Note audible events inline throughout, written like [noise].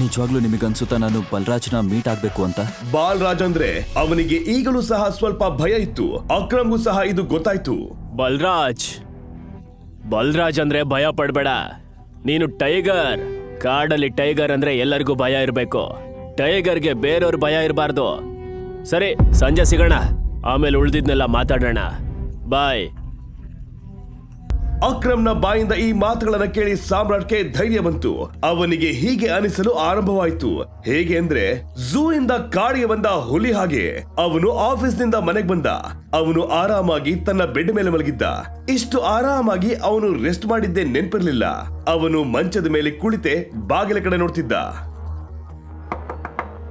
ನಿಜವಾಗ್ಲೂ ನಿಮಗನ್ಸುತ್ತಾ ನಾನು ಬಲರಾಜ್ನ ಮೀಟ್ ಆಗ್ಬೇಕು ಅಂತ? ಬಾಲ್ರಾಜ್ ಅಂದ್ರೆ ಅವನಿಗೆ ಈಗಲೂ ಸಹ ಸ್ವಲ್ಪ ಭಯ ಇತ್ತು. ಅಕ್ರಮ್ಗೂ ಸಹ ಇದು ಗೊತ್ತಾಯ್ತು. ಬಲರಾಜ್! ಬಲರಾಜ್ ಅಂದ್ರೆ ಭಯ ಪಡ್ಬೇಡ. ನೀನು ಟೈಗರ್. ಕಾಡಲ್ಲಿ ಟೈಗರ್ ಅಂದ್ರೆ ಎಲ್ಲರಿಗೂ ಭಯ ಇರಬೇಕು. ಟೈಗರ್ಗೆ ಬೇರೆಯವ್ರ ಭಯ ಇರಬಾರ್ದು. ಸರಿ ಸಂಜೆ ಸಿಗೋಣ. ಆಮೇಲೆ ಉಳ್ದಿದ್ನೆಲ್ಲ ಮಾತಾಡೋಣ. ಬಾಯ್. ಅಕ್ರಮ್ನ ಬಾಯಿಂದ ಈ ಮಾತುಗಳನ್ನು ಕೇಳಿ ಸಾಮ್ರಾಟ್ಗೆ ಧೈರ್ಯ ಬಂತು. ಅವನಿಗೆ ಹೀಗೆ ಅನಿಸಲು ಆರಂಭವಾಯಿತು. ಹೇಗೆ ಅಂದ್ರೆ ಝೂ ಇಂದ ಕಾಡಿಗೆ ಬಂದ ಹುಲಿ ಹಾಗೆ. ಅವನು ಆಫೀಸ್ನಿಂದ ಮನೆಗೆ ಬಂದ. ಅವನು ಆರಾಮಾಗಿ ತನ್ನ ಬೆಡ್ ಮೇಲೆ ಮಲಗಿದ್ದ. ಇಷ್ಟು ಆರಾಮಾಗಿ ಅವನು ರೆಸ್ಟ್ ಮಾಡಿದ್ದೇ ನೆನ್ಪಿರ್ಲಿಲ್ಲ. ಅವನು ಮಂಚದ ಮೇಲೆ ಕುಳಿತೆ ಬಾಗಿಲ ಕಡೆ ನೋಡ್ತಿದ್ದ.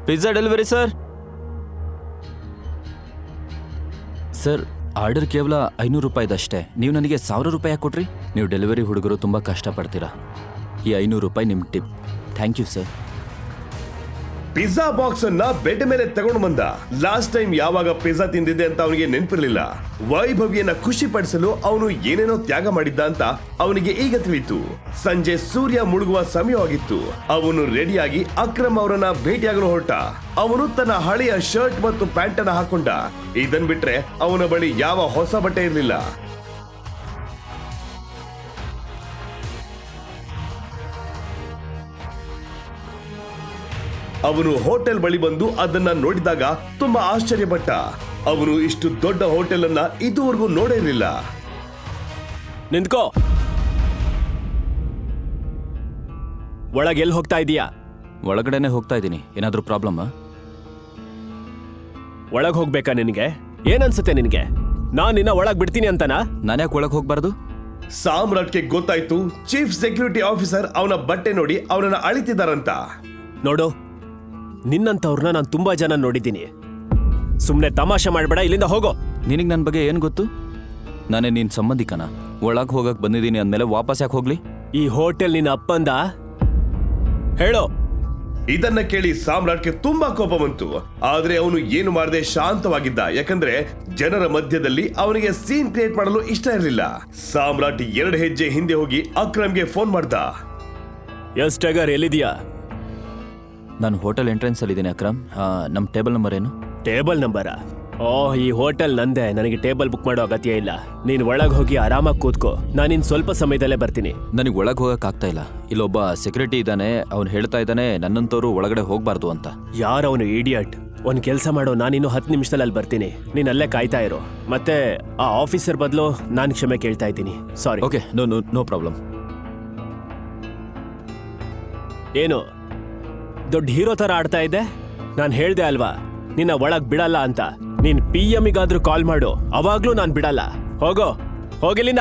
Pizza delivery sir? Sir order ಕೇವಲ ಐನೂರು ರೂಪಾಯಿದಷ್ಟೇ. ನೀವು ನನಗೆ ಸಾವಿರ ರೂಪಾಯಿ ಕೊಟ್ರಿ ನೀವು ಡೆಲಿವರಿ ಹುಡುಗರು ತುಂಬ ಕಷ್ಟಪಡ್ತೀರಾ. ಈ ಐನೂರು ರೂಪಾಯಿ ನಿಮ್ಮ tip. Thank you sir. Pizza box ಅನ್ನ ಬೆಡ್ ಮೇಲೆ ತಗೊಂಡು ಬಂದ. ಲಾಸ್ಟ್ ಟೈಮ್ ಯಾವಾಗ ಪಿಜ್ಜಾ ತಿಂದಿದ್ದೆ ಅಂತ ಅವನಿಗೆ ನೆನಪಿರ್ಲಿಲ್ಲ. ವೈಭವಿಯನ್ನ ಖುಷಿ ಪಡಿಸಲು ಅವನು ಏನೇನೋ ತ್ಯಾಗ ಮಾಡಿದ್ದ ಅಂತ ಅವನಿಗೆ ಈಗ ತಿಳಿತು ಸಂಜೆ ಸೂರ್ಯ ಮುಳುಗುವ ಸಮಯವಾಗಿತ್ತು. ಅವನು ರೆಡಿಯಾಗಿ ಅಕ್ರಮ್ ಅವರನ್ನ ಭೇಟಿಯಾಗಲು ಹೊರಟ. ಅವನು ತನ್ನ ಹಳೆಯ ಶರ್ಟ್ ಮತ್ತು ಪ್ಯಾಂಟ್ ಅನ್ನ ಹಾಕೊಂಡ. ಇದನ್ ಬಿಟ್ರೆ ಅವನ ಬಳಿ ಯಾವ ಹೊಸ ಬಟ್ಟೆ ಇರಲಿಲ್ಲ. ಅವನು ಹೋಟೆಲ್ ಬಳಿ ಬಂದು ಅದನ್ನ ನೋಡಿದಾಗ ತುಂಬಾ ಆಶ್ಚರ್ಯಪಟ್ಟ. ಅವನು ಇಷ್ಟು ದೊಡ್ಡ ಹೋಟೆಲ್ ಅನ್ನ ಇದುವರೆಗೂ ನೋಡಿರಲಿಲ್ಲ ನಿಂತ್ಕೋ. ಒಳಗೆ ಎಲ್ಲಿ ಹೋಗ್ತಾ ಇದೀಯಾ? ಒಳಗಡೆನೆ ಹೋಗ್ತಾ ಇದ್ದೀನಿ. ಏನಾದರೂ ಪ್ರಾಬ್ಲಮ್ ಒಳಗೆ ಹೋಗ್ಬೇಕಾ ನಿನಗೆ? ಏನನ್ಸುತ್ತೆ ನಿನಗೆ? ನಾನು ನಿನ್ನ ಒಳಗೆ ಬಿಡ್ತೀನಿ ಅಂತನಾ? ನಾನು ಯಾಕೆ ಒಳಗೆ ಹೋಗ್ಬಾರ್ದು? ಸಾಮ್ರಾಟ್ಗೆ ಗೊತ್ತಾಯ್ತು ಚೀಫ್ ಸೆಕ್ಯೂರಿಟಿ ಆಫೀಸರ್ ಅವನ ಬಟ್ಟೆ ನೋಡಿ ಅವನನ್ನ ಅಳಿತಿದ್ದಾರಂತ ನೋಡು ನಿನ್ನಂತವ್ರನ್ನ ನಾನು ತುಂಬಾ ಜನ ನೋಡಿದ್ದೀನಿ. ಸುಮ್ಮನೆ ತಮಾಷೆ ಮಾಡಬೇಡ ಇಲ್ಲಿಂದ ಹೋಗೋ. ನಿನಗೆ ನನ್ನ ಬಗ್ಗೆ ಏನು ಗೊತ್ತು? ನಾನೇ ನಿನ್ನ ಸಂಬಂಧಿಕನ. ಒಳಗೆ ಹೋಗಕ್ಕೆ ಬಂದಿದ್ದೀನಿ ಅಂದಮೇಲೆ ವಾಪಸ್ ಯಾಕೆ ಹೋಗ್ಲಿ? ಈ ಹೋಟೆಲ್ ನಿನ್ನ ಅಪ್ಪಂದ? ಹೇಳೋ. ಇದನ್ನ ಕೇಳಿ ಸಾಮ್ರಾಟ್ಗೆ ತುಂಬಾ ಕೋಪ ಬಂತು. ಆದ್ರೆ ಅವನು ಏನು ಮಾಡದೆ ಶಾಂತವಾಗಿದ್ದ. ಯಾಕಂದ್ರೆ ಜನರ ಮಧ್ಯದಲ್ಲಿ ಅವನಿಗೆ ಸೀನ್ ಕ್ರಿಯೇಟ್ ಮಾಡಲು ಇಷ್ಟ ಇರಲಿಲ್ಲ. ಸಾಮ್ರಾಟ್ ಎರಡು ಹೆಜ್ಜೆ ಹಿಂದೆ ಹೋಗಿ ಅಕ್ರಮ್ಗೆ ಫೋನ್ ಮಾಡ್ದ. ಎಸ್ ಟೈಗರ್ ಎಲ್ಲಿದೀಯಾ ನಾನು ಹೋಟೆಲ್ ಎಂಟ್ರೆನ್ಸಲ್ಲಿದ್ದೀನಿ ಅಕ್ರಮ್. ನಮ್ಮ ಟೇಬಲ್ ನಂಬರ್ ಏನು? ಟೇಬಲ್ ನಂಬರ್ ಓ ಈ ಹೋಟೆಲ್ ನಂದೆ. ನನಗೆ ಟೇಬಲ್ ಬುಕ್ ಮಾಡೋ ಅಗತ್ಯ ಇಲ್ಲ. ನೀನ್ ಒಳಗ್ ಹೋಗಿ ಆರಾಮಾಗಿ ಕೂತ್ಕೋ. ನಾನಿನ್ ಸ್ವಲ್ಪ ಸಮಯದಲ್ಲೇ ಬರ್ತೀನಿ. ನನಗೆ ಒಳಗೆ ಹೋಗೋಕ್ಕಾಗ್ತಾ ಆಗ್ತಾ ಇಲ್ಲ. ಇಲ್ಲೊಬ್ಬ ಸೆಕ್ಯೂರಿಟಿ ಇದ್ದಾನೆ ಅವ್ನು ಹೇಳ್ತಾ ಇದ್ದಾನೆ ನನ್ನಂತವ್ರು ಒಳಗಡೆ ಹೋಗಬಾರ್ದು ಅಂತ. ಯಾರವನು ಇಡಿಯಟ್ ಒಂದ್ ಕೆಲಸ ಮಾಡೋ ನಾನಿನ್ನು ಹತ್ತು ನಿಮಿಷದಲ್ಲಿ ಅಲ್ಲಿ ಬರ್ತೀನಿ. ನೀನ್ ಅಲ್ಲೇ ಕಾಯ್ತಾ ಇರೋ. ಮತ್ತೆ ಆ ಆಫೀಸರ್ ಬದಲು ನಾನು ಕ್ಷಮೆ ಕೇಳ್ತಾ ಇದ್ದೀನಿ. Sorry okay no no no problem ಏನು? ದೊಡ್ಡ ಹೀರೋ ತರ ಆಡ್ತಾ ಇದ್ದೆ. ನಾನು ಹೇಳ್ದೆ ಅಲ್ವಾ ನಿನ್ನ ಒಳಗ್ ಬಿಡಲ್ಲ ಅಂತ. ನೀನ್ ಪಿ ಎಮ್ಗಾದ್ರೂ ಕಾಲ್ ಮಾಡು ಅವಾಗ್ಲೂ ನಾನು ಬಿಡಲ್ಲ. ಹೋಗೋ ಹೋಗಿಲ್ಲಿಂದ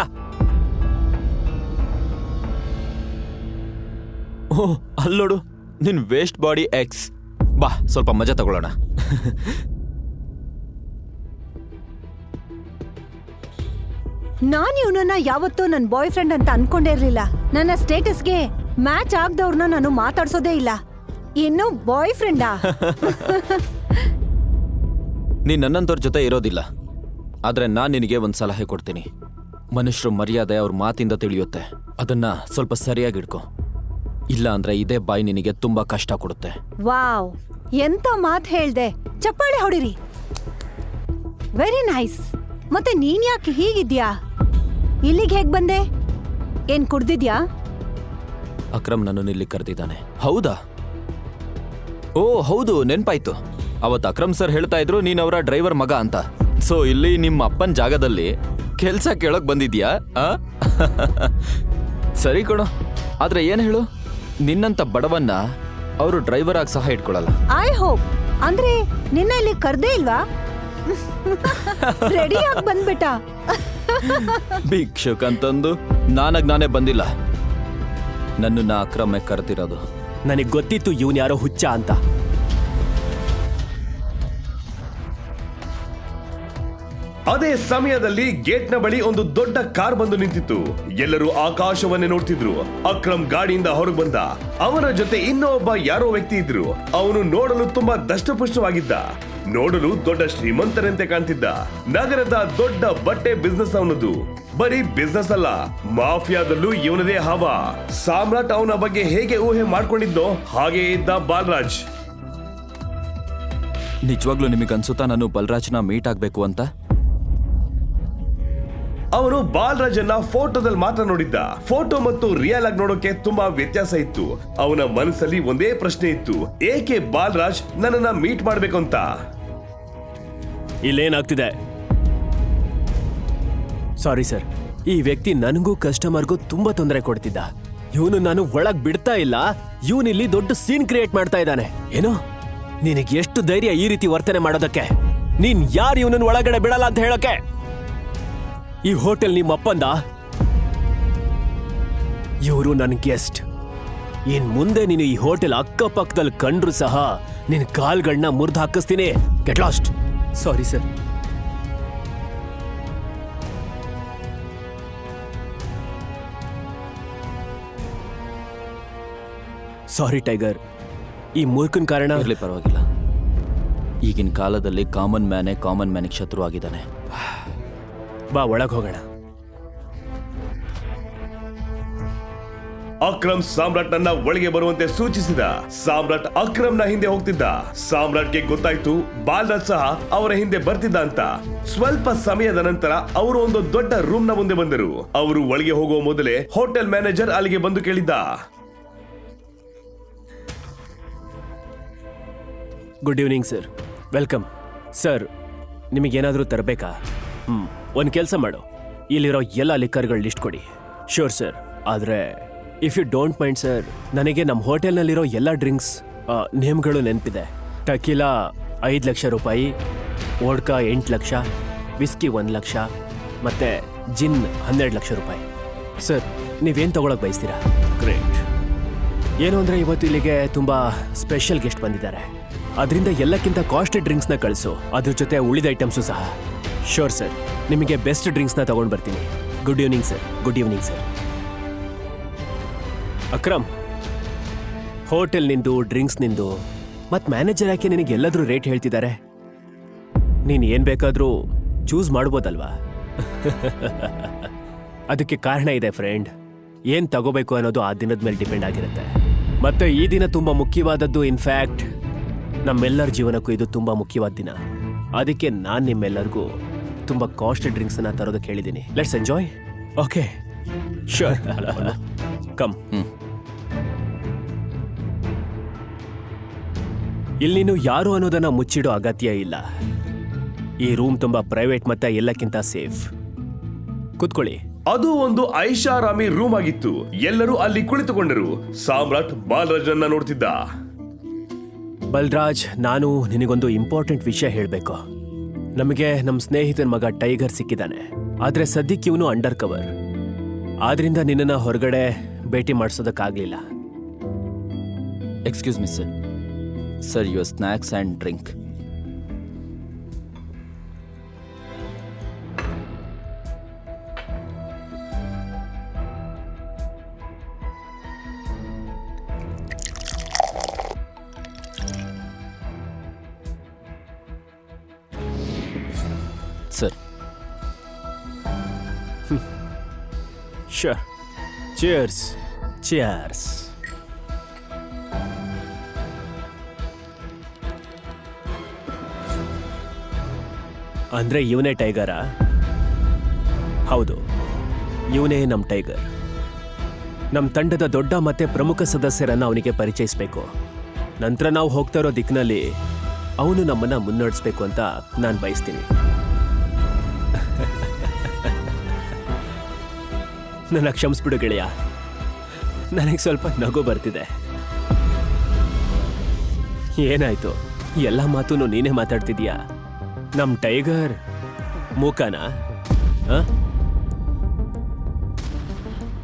ಓ ಅಲ್ಲೋಡು ನಿನ್ ವೇಸ್ಟ್ ಬಾಡಿ ಎಕ್ಸ್. ಬಾ ಸ್ವಲ್ಪ ಮಜಾ ತಗೊಳ್ಳೋಣ. ನಾನ್ ಇವನನ್ನ ಯಾವತ್ತೂ ನನ್ನ ಬಾಯ್ ಫ್ರೆಂಡ್ ಅಂತ ಅನ್ಕೊಂಡೇ ಇರ್ಲಿಲ್ಲ. ನನ್ನ ಸ್ಟೇಟಸ್ಗೆ ಮ್ಯಾಚ್ ಆಗ್ದವ್ರನ್ನ ನಾನು ಮಾತಾಡ್ಸೋದೇ ಇಲ್ಲ. ಇನ್ನು ಬಾಯ್ ಫ್ರೆಂಡಾ [laughs] ನೀನ್ ನನ್ನಂತವ್ರ ಜೊತೆ ಇರೋದಿಲ್ಲ. ಆದ್ರೆ ನಾನ್ ನಿನಗೆ ಒಂದು ಸಲಹೆ ಕೊಡ್ತೀನಿ. ಮನುಷ್ಯರು ಮರ್ಯಾದೆ ಅವ್ರ ಮಾತಿಂದ ತಿಳಿಯುತ್ತೆ. ಅದನ್ನ ಸ್ವಲ್ಪ ಸರಿಯಾಗಿ ಇಡ್ಕೊ ಇಲ್ಲ ಅಂದ್ರೆ ಇದೇ ಬಾಯಿ ನಿನಗೆ ತುಂಬಾ ಕಷ್ಟ ಕೊಡುತ್ತೆ. ವಾವ್ ಎಂತ ಮಾತ್ ಹೇಳ್ದೆ. ಚಪ್ಪಾಳೆ ಹೊಡಿರಿ. ವೆರಿ ನೈಸ್ ಮತ್ತೆ ನೀನ್ ಯಾಕೆ ಹೀಗಿದ್ಯಾ? ಇಲ್ಲಿಗೆ ಹೇಗ್ ಬಂದೆ? ಏನ್ ಕುಡ್ದಿದ್ಯಾ? ಅಕ್ರಮ್ ನನ್ನನ್ನು ಇಲ್ಲಿ ಕರೆದಿದ್ದಾನೆ. ಹೌದಾ? ಓ ಹೌದು ನೆನ್ಪಾಯ್ತು. ಅವತ್ತು ಅಕ್ರಮ್ ಸರ್ ಹೇಳ್ತಾ ಇದ್ರು ನೀನ್ ಅವರ ಡ್ರೈವರ್ ಮಗ ಅಂತ. ಸೊ ಇಲ್ಲಿ ನಿಮ್ಮ ಅಪ್ಪನ ಜಾಗದಲ್ಲಿ ಕೆಲ್ಸ ಕೇಳಕ್ ಬಂದಿದ್ಯಾ ಆ? ಸರಿ ಕೊಡು ಆದ್ರೆ ಏನ್ ಹೇಳು? ನಿನ್ನಂತ ಬಡವನ್ನ ಅವರು ಡ್ರೈವರ್ ಆಗಿ ಸಹ ಇಟ್ಕೊಳಲ್ಲ. ಐ ಹೋಪ್ ಅಂದ್ರೆ ನಿನ್ನ ಇಲ್ಲಿ ಕರ್ದೇ ಇಲ್ವಾ? ರೆಡಿ ಆಗಿ ಬಂದ್ಬಿಟ್ಟ. ಭಿಕ್ಷುಕ್ ಅಂತಂದು ನಾನಾಗ್ ನಾನೇ ಬಂದಿಲ್ಲ. ನನ್ನನ್ನ ಅಕ್ರಮ ಕರೆದಿರೋದು. ನನಗೆ ಗೊತ್ತಿತ್ತು ಇವನ್ ಯಾರೋ ಹುಚ್ಚ ಅಂತ. ಅದೇ ಸಮಯದಲ್ಲಿ ಗೇಟ್ನ ಬಳಿ ಒಂದು ದೊಡ್ಡ ಕಾರ್ ಬಂದು ನಿಂತಿತ್ತು. ಎಲ್ಲರೂ ಆಕಾಶವನ್ನೇ ನೋಡ್ತಿದ್ರು. ಅಕ್ರಮ್ ಗಾಡಿಯಿಂದ ಹೊರಗೆ ಬಂದ. ಅವನ ಜೊತೆ ಇನ್ನೊಬ್ಬ ಯಾರೋ ವ್ಯಕ್ತಿ ಇದ್ರು. ಅವನು ನೋಡಲು ತುಂಬಾ ದಷ್ಟಪುಷ್ಟವಾಗಿದ್ದ. ನೋಡಲು ದೊಡ್ಡ ಶ್ರೀಮಂತರಂತೆ ಕಾಣ್ತಿದ್ದ. ನಗರದ ದೊಡ್ಡ ಬಟ್ಟೆ ಬಿಸ್ನೆಸ್ ಅವನದು. ಬರೀ ಬಿಸ್ನೆಸ್ ಅಲ್ಲ ಮಾಫಿಯಾದಲ್ಲೂ ಇವನದೇ ಹಾವ. ಸಾಮ್ರಾಟ್ ಅವನ ಬಗ್ಗೆ ಹೇಗೆ ಊಹೆ ಮಾಡ್ಕೊಂಡಿದ್ದೋ ಹಾಗೆ ಇದ್ದ ಬಾಲರಾಜ್. ನಿಜವಾಗ್ಲೂ ನಿಮಗೆ ಅನ್ಸುತ್ತಾ ನಾನು ಬಲರಾಜ್ನ ಮೀಟ್ ಆಗ್ಬೇಕು ಅಂತ? ಅವನು ಬಾಲರಾಜನ್ನ ಫೋಟೋದಲ್ಲಿ ಮಾತ್ರ ನೋಡಿದ್ದ. ಫೋಟೋ ಮತ್ತು ರಿಯಲ್ ಆಗಿ ನೋಡೋಕೆ ತುಂಬಾ ವ್ಯತ್ಯಾಸ ಇತ್ತು. ಅವನ ಮನಸ್ಸಲ್ಲಿ ಒಂದೇ ಪ್ರಶ್ನೆ ಇತ್ತು. ಏಕೆ ಬಾಲರಾಜ್ ನನ್ನನ್ನ ಮೀಟ್ ಮಾಡ್ಬೇಕು ಅಂತ? ಇಲ್ಲೇನಾಗ್ತಿದೆ? ಸಾರಿ ಸರ್, ಈ ವ್ಯಕ್ತಿ ನನಗೂ ಕಸ್ಟಮರ್ಗೂ ತುಂಬಾ ತೊಂದರೆ ಕೊಡ್ತಿದ್ದ. ಇವನು ನಾನು ಒಳಗ್ ಬಿಡ್ತಾ ಇಲ್ಲ, ಇವನಿಲ್ಲಿ ದೊಡ್ಡ ಸೀನ್ ಕ್ರಿಯೇಟ್ ಮಾಡ್ತಾ ಇದ್ದಾನೆ. ಏನು? ನಿನಗೆ ಎಷ್ಟು ಧೈರ್ಯ ಈ ರೀತಿ ವರ್ತನೆ ಮಾಡೋದಕ್ಕೆ? ನೀನ್ ಯಾರು ಇವನನ್ನ ಒಳಗಡೆ ಬಿಡಲ್ಲ ಅಂತ ಹೇಳಕ್ಕೆ ಈ ಹೋಟೆಲ್ ನಿಮ್ಮ ಅಪ್ಪಂದ? ಇವರು ನನ್ನ ಗೆಸ್ಟ್. ಇನ್ ಮುಂದೆ ನೀನು ಈ ಹೋಟೆಲ್ ಅಕ್ಕಪಕ್ಕದಲ್ಲಿ ಕಂಡ್ರು ಸಹ ನಿನ್ ಕಾಲ್ಗಳನ್ನ ಮುರಿದು ಹಾಕಿಸ್ತೀನಿ. Get lost sorry sir sorry Tiger ಈ ಮೂರ್ಖನ್ ಕಾರಣ ಇರಲಿ ಪರವಾಗಿಲ್ಲ. ಈಗಿನ ಕಾಲದಲ್ಲಿ ಕಾಮನ್ ಮ್ಯಾನೇ ಕಾಮನ್ ಮ್ಯಾನಿಗೆ ಶತ್ರು ಆಗಿದ್ದಾನೆ. ಬಾ ಒಳಗೆ ಹೋಗೋಣ. ಅಕ್ರಮ್ ಸಾಮ್ರಾಟ್ನನ್ನ ಒಳಗೆ ಬರುವಂತೆ ಸೂಚಿಸಿದ. ಸಾಮ್ರಾಟ್ ಅಕ್ರಮ್ನ ಹಿಂದೆ ಹೋಗ್ತಿದ್ದ. ಸಾಮ್ರಾಟ್ಗೆ ಗೊತ್ತಾಯ್ತು, ಬಾಲ್ರಾಜ್ ಸಹ ಅವರ ಹಿಂದೆ ಬರ್ತಿದ್ದ ಅಂತ. ಸ್ವಲ್ಪ ಸಮಯದ ನಂತರ ಅವರು ಒಂದು ದೊಡ್ಡ ರೂಮ್ನ ಮುಂದೆ ಬಂದರು. ಅವರು ಒಳಗೆ ಹೋಗುವ ಮೊದಲೇ ಹೋಟೆಲ್ ಮ್ಯಾನೇಜರ್ ಅಲ್ಲಿಗೆ ಬಂದು ಕೇಳಿದ್ದ. Good evening sir. Welcome. Sir, ನಿಮಗೇನಾದರೂ ತರಬೇಕಾ? ಹ್ಞೂ ಒಂದು ಕೆಲಸ ಮಾಡು. ಇಲ್ಲಿರೋ ಎಲ್ಲ ಲಿಕ್ಕರ್ಗಳ ಲಿಸ್ಟ್ ಕೊಡಿ. ಶ್ಯೂರ್ ಸರ್, ಆದರೆ if you don't mind sir ನನಗೆ ನಮ್ಮ ಹೋಟೆಲ್ನಲ್ಲಿರೋ ಎಲ್ಲ ಡ್ರಿಂಕ್ಸ್ ನೇಮ್ಗಳು ನೆನಪಿದೆ. ಟಕೀಲಾ ಐದು ಲಕ್ಷ ರೂಪಾಯಿ ವೋಡ್ಕಾ ಎಂಟು ಲಕ್ಷ ವಿಸ್ಕಿ ಒಂದು ಲಕ್ಷ ಮತ್ತು ಜಿನ್ ಹನ್ನೆರಡು ಲಕ್ಷ ರೂಪಾಯಿ. ಸರ್ ನೀವೇನು ತೊಗೊಳಕ್ಕೆ ಬಯಸ್ತೀರಾ? ಗ್ರೇಟ್. ಏನು ಅಂದರೆ ಇವತ್ತು ಇಲ್ಲಿಗೆ ತುಂಬ ಸ್ಪೆಷಲ್ ಗೆಸ್ಟ್ ಬಂದಿದ್ದಾರೆ. ಅದರಿಂದ ಎಲ್ಲಕ್ಕಿಂತ ಕಾಸ್ಟ್ಲಿ ಡ್ರಿಂಕ್ಸ್ನ ಕಳಿಸು. ಅದ್ರ ಜೊತೆ ಉಳಿದ ಐಟಮ್ಸು ಸಹ. ಶೋರ್ ಸರ್ ನಿಮಗೆ ಬೆಸ್ಟ್ ಡ್ರಿಂಕ್ಸ್ನ ತೊಗೊಂಡು ಬರ್ತೀನಿ. Good evening sir good evening sir Akram. Hotel ನಿಂದು, ಡ್ರಿಂಕ್ಸ್ ನಿಂದು ಮತ್ತು ಮ್ಯಾನೇಜರ್ ಯಾಕೆ ನಿನಗೆ ಎಲ್ಲಾದರೂ ರೇಟ್ ಹೇಳ್ತಿದ್ದಾರೆ? ನೀನು ಏನು ಬೇಕಾದರೂ ಚೂಸ್ ಮಾಡ್ಬೋದಲ್ವಾ? [laughs] ಅದಕ್ಕೆ ಕಾರಣ ಇದೆ ಫ್ರೆಂಡ್ ಏನ್ ತಗೋಬೇಕು ಅನ್ನೋದು ಆ ದಿನದ ಮೇಲೆ ಡಿಪೆಂಡ್ ಆಗಿರುತ್ತೆ. ಮತ್ತೆ ಈ ದಿನ ತುಂಬಾ ಮುಖ್ಯವಾದದ್ದು ಇನ್ಫ್ಯಾಕ್ಟ್ ನಮ್ಮೆಲ್ಲರ ಜೀವನಕ್ಕೂ ಇದು ತುಂಬಾ ಮುಖ್ಯವಾದ ದಿನ. ಅದಕ್ಕೆ ನಾನು ನಿಮ್ಮೆಲ್ಲರಿಗೂ ತುಂಬಾ ಕಾಸ್ಟ್ಲಿ ಡ್ರಿಂಕ್ಸ್ ಅನ್ನ ತರೋದಕ್ಕೆ ಹೇಳಿದ್ದೀನಿ let's enjoy okay sure come [laughs] ಇಲ್ಲಿ ನೀನು ಯಾರು ಅನ್ನೋದನ್ನ ಮುಚ್ಚಿಡೋ ಅಗತ್ಯ ಇಲ್ಲ. ಈ ರೂಮ್ ತುಂಬಾ ಪ್ರೈವೇಟ್ ಮತ್ತೆ ಎಲ್ಲಕ್ಕಿಂತ ಸೇಫ್ ಕುತ್ಕೊಳ್ಳಿ. ಅದು ಒಂದು ಐಷಾರಾಮಿ ರೂಮ್ ಆಗಿತ್ತು. ಎಲ್ಲರೂ ಅಲ್ಲಿ ಕುಳಿತುಕೊಂಡರು. ಸಾಮ್ರಾಟ್ ಬಾಲರಾಜನ್ನ ನೋಡ್ತಿದ್ದ. ಬಲ್ರಾಜ್ ನಾನು ನಿನಗೊಂದು ಇಂಪಾರ್ಟೆಂಟ್ ವಿಷಯ ಹೇಳಬೇಕು. ನಮಗೆ ನಮ್ಮ ಸ್ನೇಹಿತನ ಮಗ ಟೈಗರ್ ಸಿಕ್ಕಿದ್ದಾನೆ. ಆದರೆ ಸದ್ಯಕ್ಕೆ ಇವನು ಅಂಡರ್ ಕವರ್ ಆದ್ರಿಂದ ನಿನ್ನನ್ನು ಹೊರಗಡೆ ಭೇಟಿ ಮಾಡಿಸೋದಕ್ಕಾಗಲಿಲ್ಲ. Excuse me sir sir your snacks and drink sure cheers cheers ಅಂದ್ರೆ ಇವನೇ ಟೈಗರಾ? ಹೌದು. ಇವನೇ ನಮ್ಮ ಟೈಗರ್. ನಮ್ಮ ತಂಡದ ದೊಡ್ಡ ಮತ್ತೆ ಪ್ರಮುಖ ಸದಸ್ಯರನ್ನು ಅವನಿಗೆ ಪರಿಚಯಿಸಬೇಕು. ನಂತರ ನಾವು ಹೋಗ್ತಾ ಇರೋ ದಿಕ್ಕಿನಲ್ಲಿ ಅವನು ನಮ್ಮನ್ನು ಮುನ್ನಡೆಸಬೇಕು ಅಂತ ನಾನು ಬಯಸ್ತೀನಿ. ನನ್ನ ಕ್ಷಮಿಸ್ಬಿಡು ಗೆಳೆಯ. ನನಗೆ ಸ್ವಲ್ಪ ನಗು ಬರ್ತಿದೆ. ಏನಾಯ್ತು? ಎಲ್ಲ ಮಾತೂ ನೀನೇ ಮಾತಾಡ್ತಿದ್ಯಾ? ನಮ್ ಟೈಗರ್, ಮೂಕನ?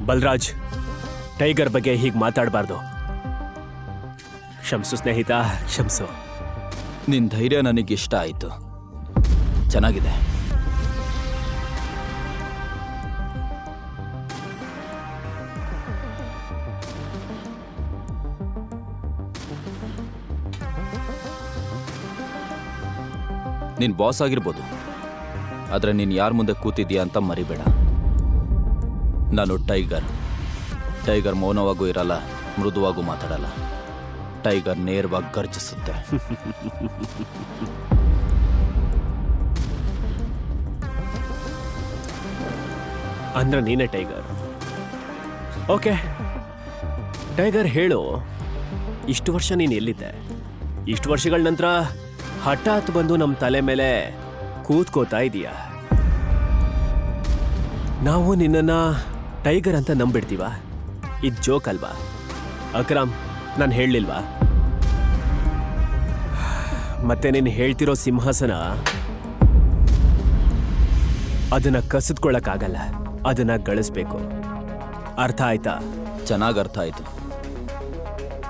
ಬಲರಾಜ್, ಟೈಗರ್ ಬಗ್ಗೆ ಹೀಗೆ ಮಾತಾಡಬಾರ್ದು. ಕ್ಷಮಿಸು ಸ್ನೇಹಿತ, ಕ್ಷಮಿಸು. ನಿನ್ನ ಧೈರ್ಯ ನನಗಿಷ್ಟ ಆಯಿತು. ಚೆನ್ನಾಗಿದೆ. ನೀನ್ ಬಾಸ್ ಆಗಿರ್ಬೋದು. ಆದ್ರೆ ನೀನ್ ಯಾರ ಮುಂದೆ ಕೂತಿದ್ಯಾ ಅಂತ ಮರಿಬೇಡ. ನಾನು ಟೈಗರ್. ಟೈಗರ್ ಮೌನವಾಗೂ ಇರಲ್ಲ, ಮೃದುವಾಗೂ ಮಾತಾಡಲ್ಲ. ಟೈಗರ್ ನೇರವಾಗಿ ಗರ್ಜಿಸುತ್ತೆ. ಅಂದ್ರೆ ನೀನೇ ಟೈಗರ್. ಓಕೆ. ಟೈಗರ್ ಹೇಳು, ಇಷ್ಟು ವರ್ಷ ನೀನು ಎಲ್ಲಿದ್ದೆ? ಇಷ್ಟು ವರ್ಷಗಳ ನಂತರ ಹಠಾತ್ ಬಂದು ನಮ್ಮ ತಲೆ ಮೇಲೆ ಕೂತ್ಕೋತಾ ಇದೀಯ? ನಾವು ನಿನ್ನನ್ನ ಟೈಗರ್ ಅಂತ ನಂಬಿಡ್ತೀವ? ಇದು ಜೋಕ್ ಅಲ್ವಾ? ಅಕ್ರಮ್, ನಾನು ಹೇಳಲಿಲ್ವಾ? ಮತ್ತೆ ನೀನು ಹೇಳ್ತಿರೋ ಸಿಂಹಾಸನ ಅದನ್ನ ಕಸಿದ್ಕೊಳ್ಳಕ್ಕಾಗಲ್ಲ. ಅದನ್ನ ಗಳಿಸ್ಬೇಕು. ಅರ್ಥ ಆಯ್ತಾ? ಚೆನ್ನಾಗಿ ಅರ್ಥ ಆಯ್ತು.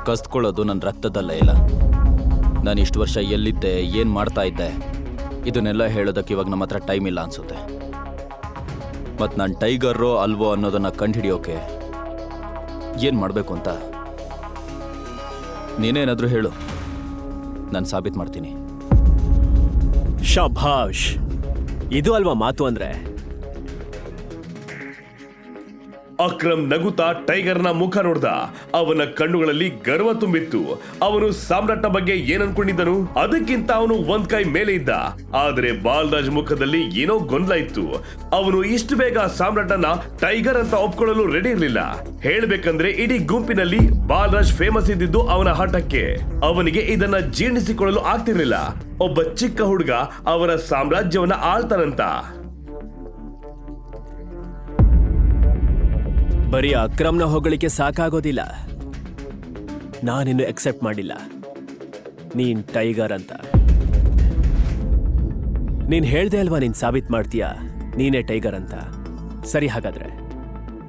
ಕಸ್ಕೊಳ್ಳೋದು ನನ್ನ ರಕ್ತದಲ್ಲೇ ಇಲ್ಲ. ನಾನು ಇಷ್ಟು ವರ್ಷ ಎಲ್ಲಿದ್ದೆ, ಏನು ಮಾಡ್ತಾ ಇದ್ದೆ, ಇದನ್ನೆಲ್ಲ ಹೇಳೋದಕ್ಕೆ ಇವಾಗ ನಮ್ಮ ಹತ್ರ ಟೈಮ್ ಇಲ್ಲ ಅನ್ಸುತ್ತೆ. ಮತ್ತು ನಾನು ಟೈಗರ್ರೋ ಅಲ್ವೋ ಅನ್ನೋದನ್ನು ಕಂಡುಹಿಡಿಯೋಕೆ ಏನು ಮಾಡಬೇಕು ಅಂತ? ನೀನೇನಾದರೂ ಹೇಳು. ನಾನು ಸಾಬೀತು ಮಾಡ್ತೀನಿ. ಶಭಾಷ್, ಇದು ಅಲ್ವಾ ಮಾತು ಅಂದ್ರೆ? ಅಕ್ರಮ್ ನಗುತ್ತಾ ಟೈಗರ್ನ ಮುಖ ನೋಡ್ದ. ಅವನ ಕಣ್ಣುಗಳಲ್ಲಿ ಗರ್ವ ತುಂಬಿತ್ತು. ಅವನು ಸಾಮ್ರಾಟ್ನ ಬಗ್ಗೆ ಏನ್ ಅನ್ಕೊಂಡಿದ್ದನು ಅದಕ್ಕಿಂತ ಅವನು ಒಂದ್ ಕೈ ಮೇಲೆ ಇದ್ದ. ಆದ್ರೆ ಬಾಲ್ರಾಜ್ ಮುಖದಲ್ಲಿ ಏನೋ ಗೊಂದಲ ಇತ್ತು. ಅವನು ಇಷ್ಟು ಬೇಗ ಸಾಮ್ರಾಟನ ಟೈಗರ್ ಅಂತ ಒಪ್ಕೊಳ್ಳಲು ರೆಡಿ ಇರಲಿಲ್ಲ. ಹೇಳ್ಬೇಕಂದ್ರೆ ಇಡೀ ಗುಂಪಿನಲ್ಲಿ ಬಾಲ್ರಾಜ್ ಫೇಮಸ್ ಇದ್ದಿದ್ದು ಅವನ ಹಠಕ್ಕೆ. ಅವನಿಗೆ ಇದನ್ನ ಜೀರ್ಣಿಸಿಕೊಳ್ಳಲು ಆಗ್ತಿರ್ಲಿಲ್ಲ. ಒಬ್ಬ ಚಿಕ್ಕ ಹುಡುಗ ಅವರ ಸಾಮ್ರಾಜ್ಯವನ್ನ ಆಳ್ತಾನಂತ. ಬರೀ ಅಕ್ರಮ್ನ ಹೊಗಳಿಕೆ ಸಾಕಾಗೋದಿಲ್ಲ. ನಾನಿನ್ನು ಎಕ್ಸೆಪ್ಟ್ ಮಾಡಿಲ್ಲ. ನೀನ್ ಟೈಗರ್ ಅಂತ. ನೀನ್ ಹೇಳ್ದೆ ಅಲ್ವಾ ನೀನ್ ಸಾಬೀತ್ ಮಾಡ್ತೀಯಾ? ನೀನೇ ಟೈಗರ್ ಅಂತ. ಸರಿ ಹಾಗಾದ್ರೆ,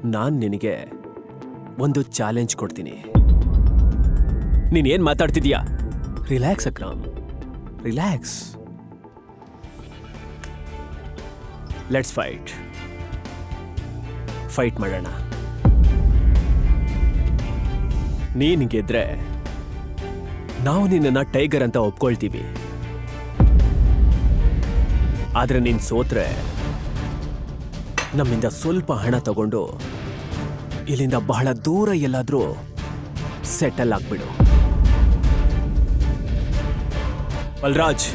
ನಾನ್ ನಿನಗೆ ಒಂದು ಚಾಲೆಂಜ್ ಕೊಡ್ತೀನಿ. ನೀನ್ ಏನ್ ಮಾತಾಡ್ತಿದ್ಯಾ? Relax Akram. Relax let's fight fight ಮಾಡೋಣ. ನೀನ್ ಗೆದ್ರೆ ನಾವು ನಿನ್ನನ್ನ ಟೈಗರ್ ಅಂತ ಒಪ್ಕೊಳ್ತೀವಿ. ಆದ್ರೆ ನೀನ್ ಸೋತ್ರೆ ನಮ್ಮಿಂದ ಸ್ವಲ್ಪ ಹಣ ತಗೊಂಡು ಇಲ್ಲಿಂದ ಬಹಳ ದೂರ ಎಲ್ಲಾದ್ರೂ ಸೆಟಲ್ ಆಗ್ಬಿಡು. ಬಲ್ರಾಜ್,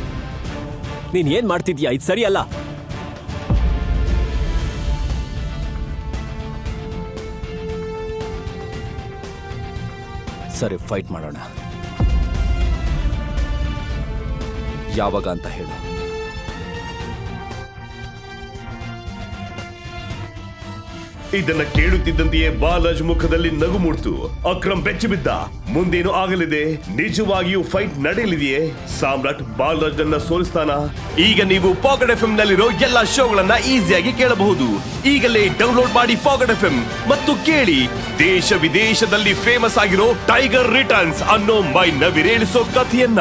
ನೀನ್ ಏನ್ ಮಾಡ್ತಿದ್ಯಾ? ಇದು ಸರಿಯಲ್ಲ. ಸರಿ ಫೈಟ್ ಮಾಡೋಣ. ಯಾವಾಗ ಅಂತ ಹೇಳು. ಇದನ್ನ ಕೇಳುತ್ತಿದ್ದಂತೆಯೇ ಬಾಲಾಜ್ ಮುಖದಲ್ಲಿ ನಗು ಮೂಡ್ತು. ಅಕ್ರಮ್ ಬೆಚ್ಚಿ ಬಿದ್ದ. ಮುಂದೇನು ಆಗಲಿದೆ? ನಿಜವಾಗಿಯೂ ಫೈಟ್ ನಡೆಯಲಿದೆಯೇ? ಸಾಮ್ರಾಟ್ ಬಾಲರಾಜ್ ಅನ್ನ ಸೋಲಿಸ್ತಾನ? ಈಗ ನೀವು ಪಾಕೆಟ್ ಎಫ್ ನಲ್ಲಿರೋ ಎಲ್ಲಾ ಶೋಗಳನ್ನ ಈಸಿಯಾಗಿ ಕೇಳಬಹುದು. ಈಗಲೇ ಡೌನ್ಲೋಡ್ ಮಾಡಿ ಪಾಕೆಟ್ ಎಫ್ ಮತ್ತು ಕೇಳಿ. ದೇಶ ವಿದೇಶದಲ್ಲಿ ಫೇಮಸ್ ಆಗಿರೋ ಟೈಗರ್ ರಿಟರ್ನ್ಸ್ ಅನ್ನೋ ಮೈ ನವಿರೇಳಿಸೋ ಕಥೆಯನ್ನ.